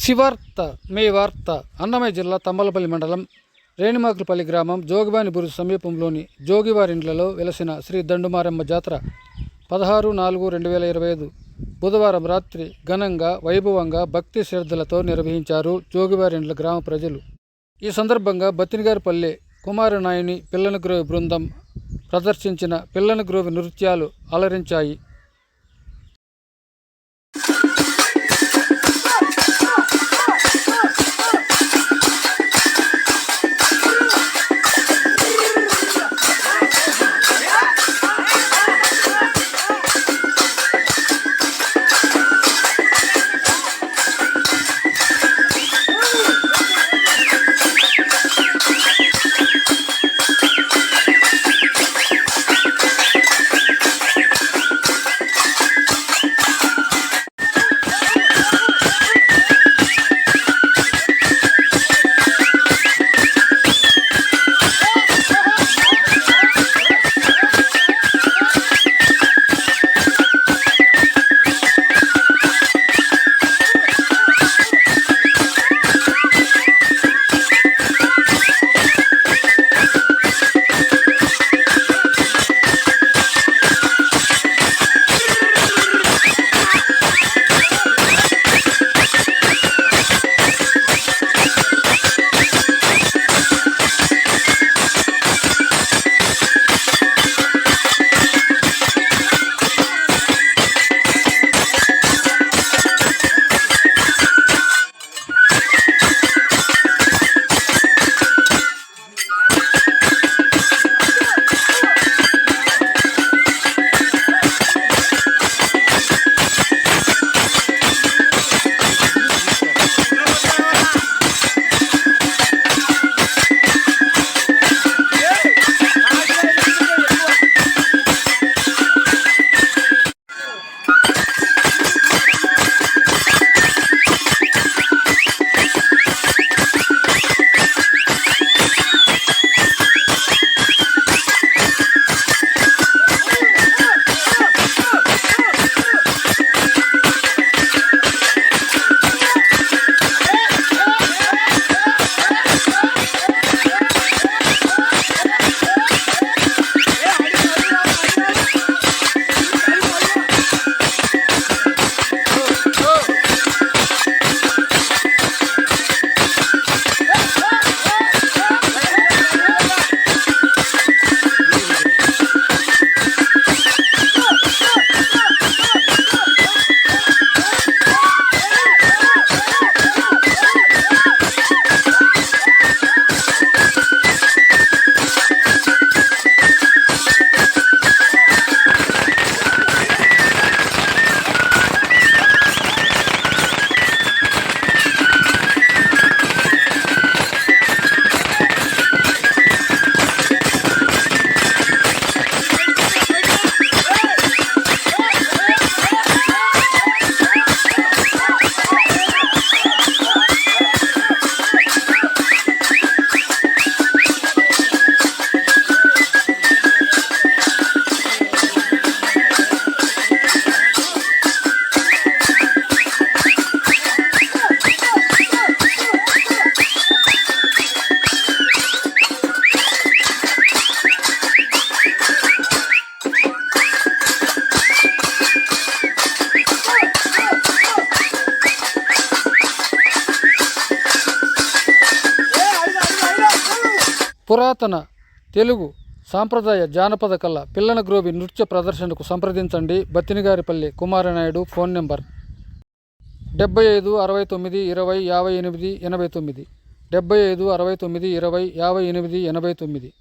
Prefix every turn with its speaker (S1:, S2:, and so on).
S1: శివార్త మీ వార్త అన్నమయ్య జిల్లా తంబలపల్లి మండలం రేణిమాకులపల్లి గ్రామం జోగిబాని బురుజు సమీపంలోని జోగివారిండ్లలో వెలసిన శ్రీ దండుమారమ్మ జాతర పదహారు నాలుగు రెండు వేల ఇరవై ఐదు బుధవారం రాత్రి ఘనంగా వైభవంగా భక్తి శ్రద్ధలతో నిర్వహించారు జోగివారిండ్ల గ్రామ ప్రజలు. ఈ సందర్భంగా బతినిగారిపల్లె కుమారనాయుని పిల్లనగ్రోవి బృందం ప్రదర్శించిన పిల్లనగ్రోవి నృత్యాలు అలరించాయి. పురాతన తెలుగు సాంప్రదాయ జానపద కళ పిల్లన గ్రోవి నృత్య ప్రదర్శనకు సంప్రదించండి. బత్తినిగారిపల్లి కుమారనాయుడు ఫోన్ నెంబర్ డెబ్బై ఐదు అరవై తొమ్మిది ఇరవై యాభై ఎనిమిది ఎనభై తొమ్మిది. డెబ్బై ఐదు అరవై తొమ్మిది ఇరవై యాభై ఎనిమిది ఎనభై తొమ్మిది.